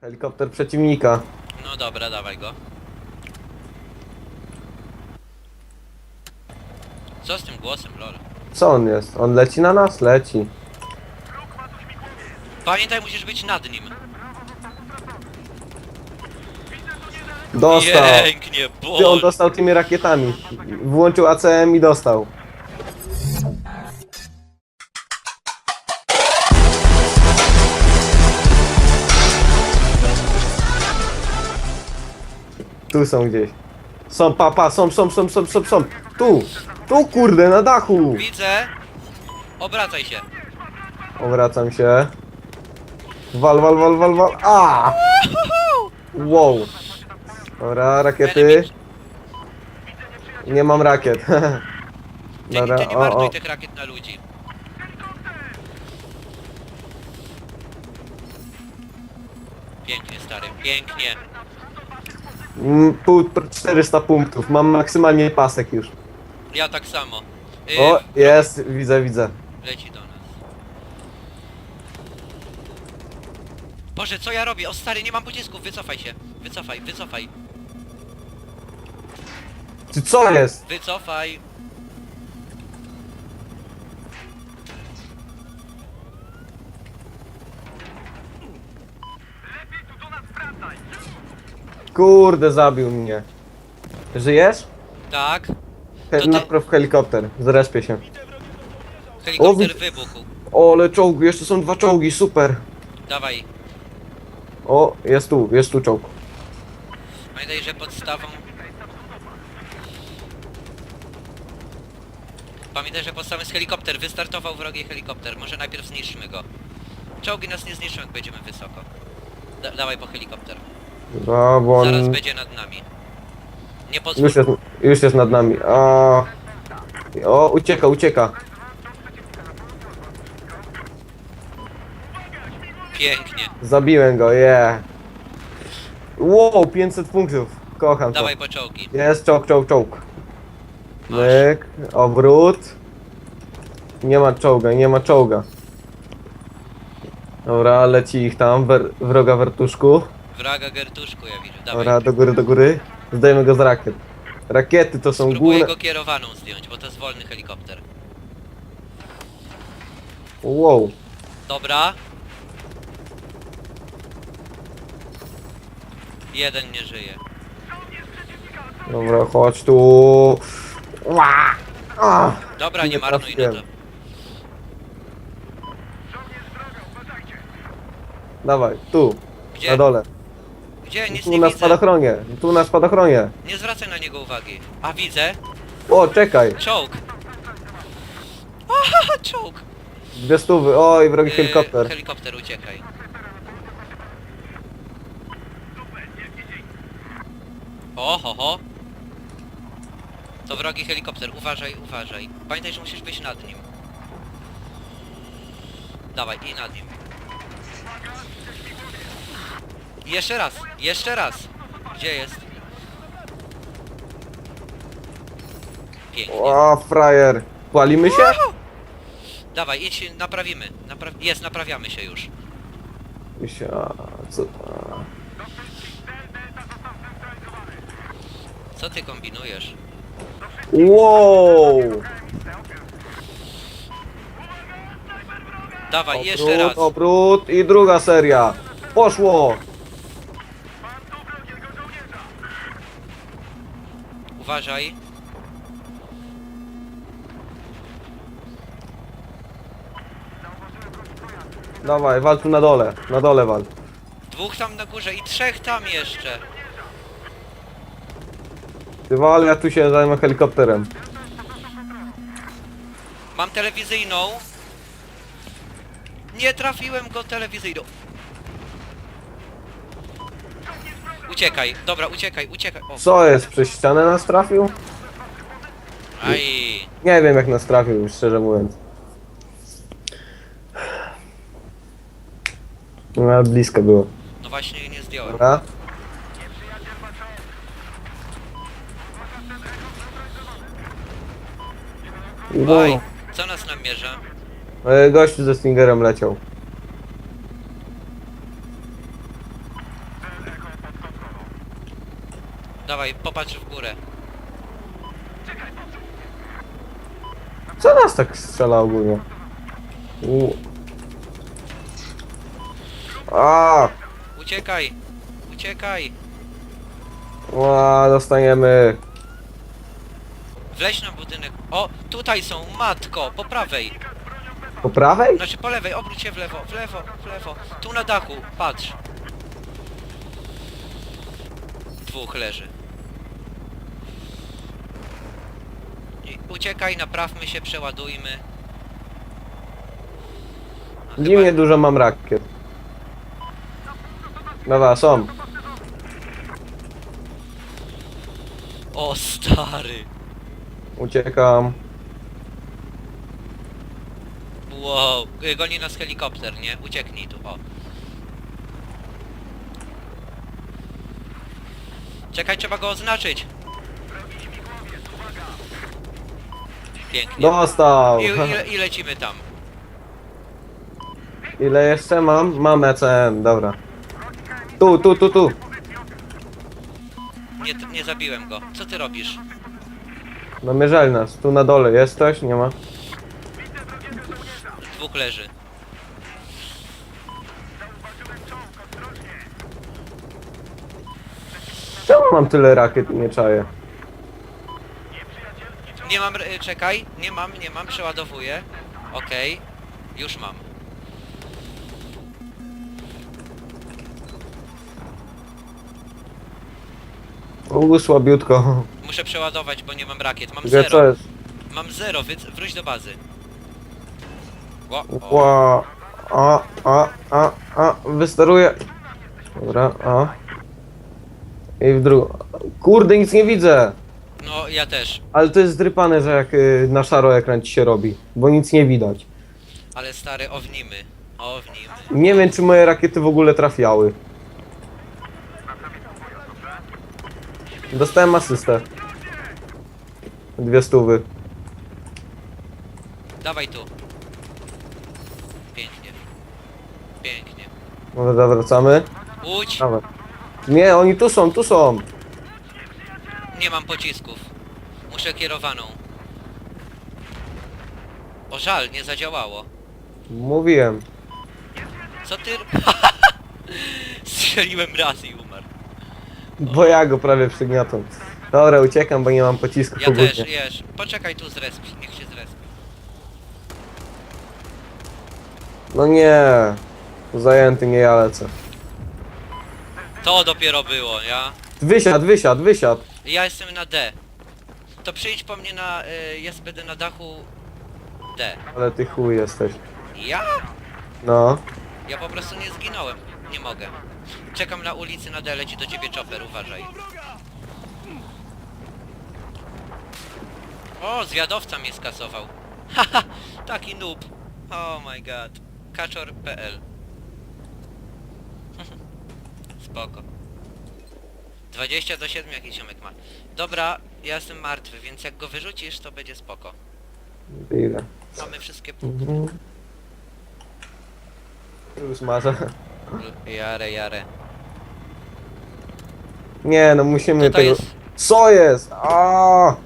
Helikopter przeciwnika. No dobra, dawaj go. Co z tym głosem, lol? Co on jest? On leci na nas? Leci. Pamiętaj, musisz być nad nim. Dostał. Pięknie, Ty, on dostał tymi rakietami. Włączył ACM i dostał. Tu są gdzieś. Są, papa, są, są, są, są, są, są. Tu, tu kurde, na dachu. Widzę. Obracaj się. Obracam się. Wal, wal, wal, wal, wal. A! Wow. Dobra, rakiety. Nie mam rakiet. Ty, Dobra, ty nie o, marnuj o. tych rakiet na ludzi. Pięknie, stary, pięknie. Mm, Pół, 400 punktów. Mam maksymalnie pasek już. Ja tak samo. Yy, O, jest, widzę, widzę. Leci do nas. Boże, co ja robię? O stary, nie mam pocisków, wycofaj się. Wycofaj, wycofaj, Czy co jest? wycofaj. Kurde, zabił mnie. Żyjesz? Tak. He To ty- Napraw helikopter. Zrespię się. Helikopter O, wi- wybuchł. O, ale czołgi, jeszcze są dwa czołgi, super. Dawaj. O, jest tu, jest tu czołg. Pamiętaj, że podstawą... Pamiętaj, że podstawą jest helikopter. Wystartował wrogi helikopter. Może najpierw zniszczymy go. Czołgi nas nie zniszczą, jak będziemy wysoko. Da dawaj po helikopter. No, bo Zaraz on będzie nad nami. Nie pozwól. już jest, już jest nad nami. O, o ucieka, ucieka. Pięknie. Zabiłem go, yeah. Wow, 500 punktów. Kocham Dawaj to. po czołgi. Jest czołg, czołg, czołg. Masz. Myk, obrót. Nie ma czołga, nie ma czołga. Dobra, leci ich tam, wer, wroga wertuszku. Wraga Gertuszku, ja widzę. Dawaj. Dobra, do góry, do góry. Zdajemy go z rakiet. Rakiety to są Spróbuję główne... go kierowaną zdjąć, bo to jest wolny helikopter. Wow. Dobra. Jeden nie żyje. Dobra, chodź tu. Ła! A! Dobra, nie, Nie marnuj na to. Dawaj, tu, Gdzie? na dole. Gdzie? Nic Tu nie na widzę. spadochronie, tu na spadochronie. Nie zwracaj na niego uwagi. A widzę. O, czekaj. Czołg. Aha, czołg. Dwie stówy. Oj, wrogi Yy, helikopter. Helikopter, uciekaj. O, ho, ho. To wrogi helikopter, uważaj, uważaj. Pamiętaj, że musisz być nad nim. Dawaj, i nad nim. Jeszcze raz, jeszcze raz. Gdzie jest? Pięknie. O, frajer. Płalimy się? Dawaj, idź, naprawimy. Napra jest, naprawiamy się już. Sia, co to? Co ty kombinujesz? Wow! Dawaj, jeszcze raz. obrót i druga seria. Poszło! Uważaj. Dawaj, wal tu na dole. Na dole wal. Dwóch tam na górze i trzech tam jeszcze. Ty wal, ja tu się zajmę helikopterem. Mam telewizyjną. Nie trafiłem go telewizyjną. Uciekaj, dobra, uciekaj, uciekaj. O, Co jest? Przez ścianę nas trafił? aj. Nie wiem jak nas trafił, szczerze mówiąc. No, ale blisko było. No właśnie nie zdjąłem. Dobra. Oj, co nas namierza? e, gościu ze Stingerem leciał. Dawaj, popatrz w górę. Co nas tak strzela ogólnie? U. A, Uciekaj! Uciekaj! a, dostaniemy. Wleź na budynek. O, tutaj są, matko, po prawej. Po prawej? Znaczy po lewej, obróć się w lewo, w lewo, w lewo. Tu na dachu, patrz. Dwóch leży. I uciekaj, naprawmy się, przeładujmy. Chyba- Dziwnie dużo mam rakiet. Dobra, są. O stary! Uciekam. Wow, y, goni nas helikopter, nie? Ucieknij tu, o. Czekaj, trzeba go oznaczyć. Pięknie. Dostał. I, i, I lecimy tam. Ile jeszcze mam? Mam ECM, dobra. Tu, tu, tu, tu. Nie, nie zabiłem go. Co ty robisz? Namierzali nas. Tu na dole jest ktoś? Nie ma. Dwóch leży. Czemu mam tyle rakiet i nie czaję? Nie mam, y, czekaj. Nie mam, nie mam, przeładowuję. Okej. Już mam. U, słabiutko. Muszę przeładować, bo nie mam rakiet. Mam Gdzie co zero. jest? Mam zero, więc wróć do bazy. Ło, o. Ła. A, a, a, a. Wysteruję. Dobra, a. I w drugą. Kurde, nic nie widzę. No, ja też. Ale to jest zdrypane, że jak y, na szaro ekran ci się robi. Bo nic nie widać. Ale stary, ownimy. Ownimy. Nie wiem, czy moje rakiety w ogóle trafiały. Dostałem asystę. Dwie stówy. Dawaj tu. Pięknie. Pięknie. Może zawracamy? Łódź! Dawaj. Nie, oni tu są, tu są. Nie mam pocisków. Muszę kierowaną. O żal, nie zadziałało. Mówiłem. Co ty... Strzeliłem raz i umarł. Bo ja go prawie przygniotłem. Dobra, uciekam, bo nie mam pocisków Ja ogólnie. też, wiesz. Poczekaj tu z resp, niech się zrespi. No nie. Zajęty, nie ja lecę. To dopiero było, ja? Wysiadł, wysiadł, wysiadł. Ja jestem na D. To przyjdź po mnie na... Y, jest będę na dachu... D. Ale ty chuj jesteś. Ja? No. Ja po prostu nie zginąłem. Nie mogę. Czekam na ulicy na D, leci do ciebie chopper, uważaj. O, zwiadowca mnie skasował. Haha, taki noob. Oh my god. Kaczor.pl Spoko. 20 do 7 jakiś ziomek ma. Dobra, ja jestem martwy, więc jak go wyrzucisz, to będzie spoko. Ile? Mamy wszystkie punkty. Mhm. Już marzę. Jare, jare. Nie, no musimy to tego... jest? Co jest? A!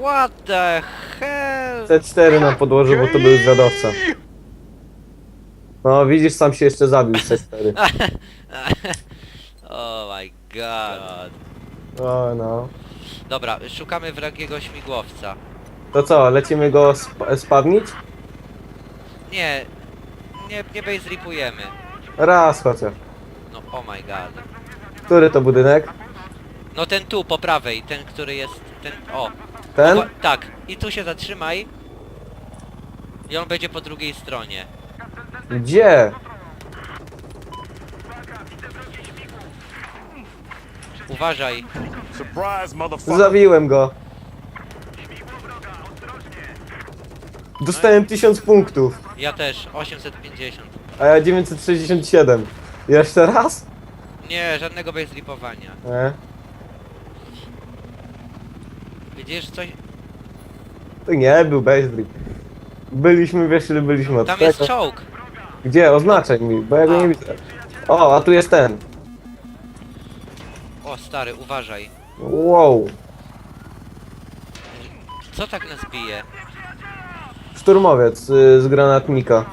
What the hell? C4 nam podłożył, bo to był zwiadowca. No widzisz, sam się jeszcze zabił z C4. oh my god. O no. Dobra, szukamy wrogiego śmigłowca. To co, lecimy go sp spadnić? Nie, nie, nie base ripujemy. Raz chociaż. No oh my god. Który to budynek? No ten tu, po prawej, ten, który jest, ten, o. Ten? Tak, i tu się zatrzymaj. I on będzie po drugiej stronie. Gdzie? Uważaj. Surprise, motherfucker. Zabiłem go. Dostałem 1000 punktów, Ja też, 850. a ja 967. Jeszcze raz? Nie, żadnego base ripowania. Nie. Widzisz, coś... To nie był base drip. Byliśmy, wiesz ile byliśmy od Tam tego. jest czołg. Gdzie? Oznaczaj mi, bo ja go nie widzę. O, a tu jest ten. O stary, uważaj. Wow. Co tak nas bije? Szturmowiec y, z granatnika.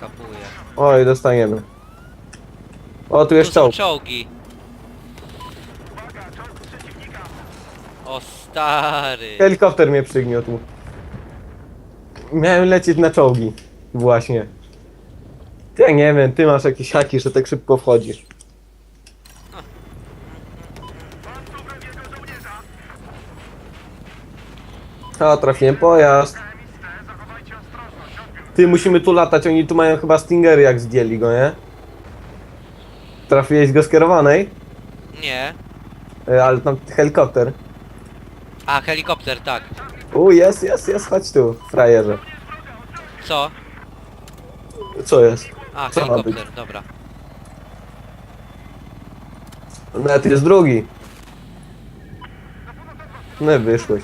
Kapuje. Oj, dostaniemy. O, tu Tu jest są czołg. czołgi. O stary. Helikopter mnie przygniótł. Miałem lecieć na czołgi. Właśnie. Ja nie wiem, ty masz jakieś haki, że tak szybko wchodzisz. A, trafiłem pojazd. Ty, musimy tu latać, oni tu mają chyba Stingery, jak zdjęli go, nie? Trafiłeś go z kierowanej? Nie. E, Ale tam helikopter. A, helikopter, tak. U, jest, jest, jest, chodź tu, frajerze. Co? Co jest? A, Co ma helikopter, dobra. Nawet jest drugi. No wyszłeś.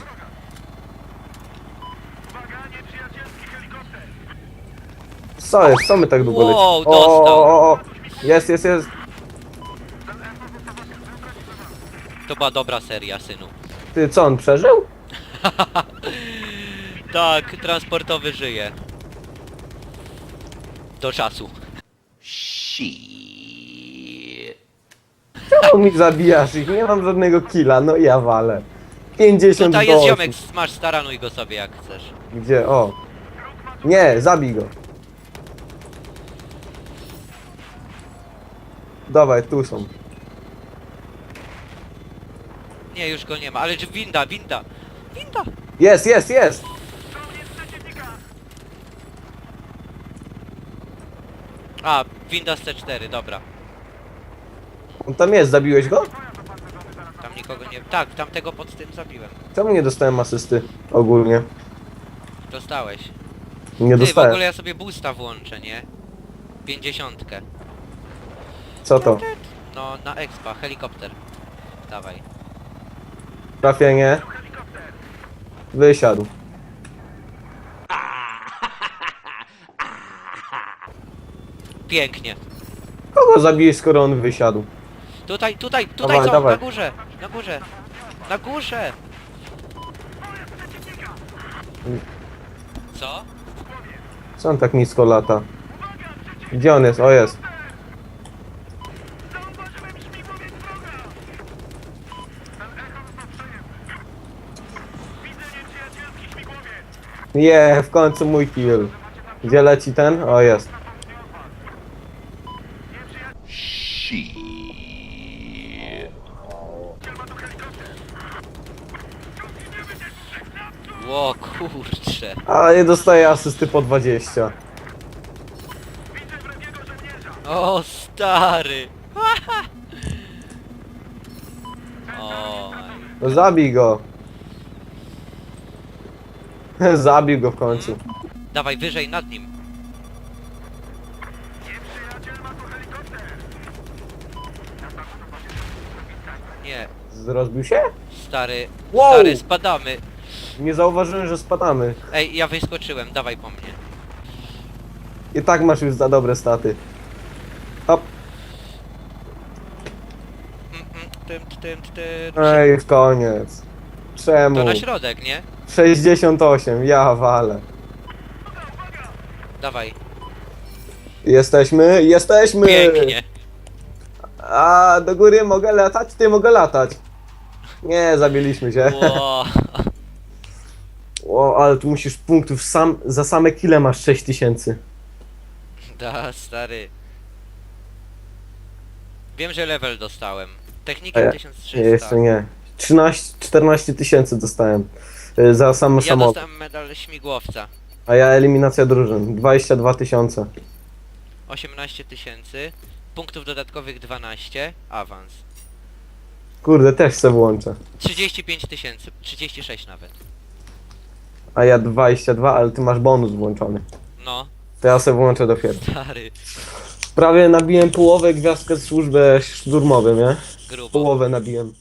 Co jest? Co my tak długo lecimy? Wow, O, dostał. o, o, o. Jest, jest, jest. To była dobra seria, synu. Ty, co on przeżył? Tak, transportowy żyje. Do czasu. Czemu mi zabijasz ich? Nie mam żadnego killa, no ja walę. 50 Tutaj jest 8. ziomek, masz staranuj go sobie jak chcesz. Gdzie? O. Nie, zabij go. Dawaj, tu są. Nie, już go nie ma, ale czy winda, winda, winda. Jest, jest, jest! A, winda z C4, dobra. On tam jest, zabiłeś go? Tam nikogo nie... Tak, tamtego pod tym zabiłem. Czemu nie dostałem asysty ogólnie? Dostałeś. Nie Ty, w dostałem. ogóle ja sobie boosta włączę, nie? Pięćdziesiątkę. Co to? No, na expa, helikopter. Dawaj. Trafienie. Wysiadł. Pięknie. Kogo zabiłeś, skoro on wysiadł? Tutaj, tutaj, tutaj Dawaj, są, dawaj. na górze, na górze. Na górze! Co? Co on tak nisko lata? Gdzie on jest? O, jest. Je, w końcu mój kill. Gdzie leci ten? O, jest. Ło, kurcze. Ale nie dostaje asysty po 20. O, stary! O, No zabij go. Zabił go w końcu. dawaj wyżej nad nim. Nie, Rozbił się? stary, Wow! stary, spadamy. Nie zauważyłem, że spadamy. Ej, ja wyskoczyłem, dawaj po mnie. I tak masz już za dobre staty. Hop. Mm, mm, Tym, tym, tym. Ej, koniec. Czemu? To na środek, nie? 68, ja walę. Dawaj. Jesteśmy, jesteśmy! Pięknie. A do góry mogę latać? Ty mogę latać. Nie, zabiliśmy się. O, ale tu musisz punktów sam, za same kile masz 6000. Da, stary. Wiem, że level dostałem. A Technikiem ja- 1300. Nie, jeszcze nie. 13, 14 tysięcy dostałem. Y, Za sam Ja dostałem medal śmigłowca. A ja eliminacja drużyn. 22 tysiące. 18 tysięcy. Punktów dodatkowych 12. Awans. Kurde, też se włączę. 35 tysięcy. 36 nawet. A ja 22, ale ty masz bonus włączony. No, To ja se włączę dopiero. stary. Prawie nabiłem połowę gwiazdkę z służbę szturmowym, nie? Grubo. Połowę nabiłem.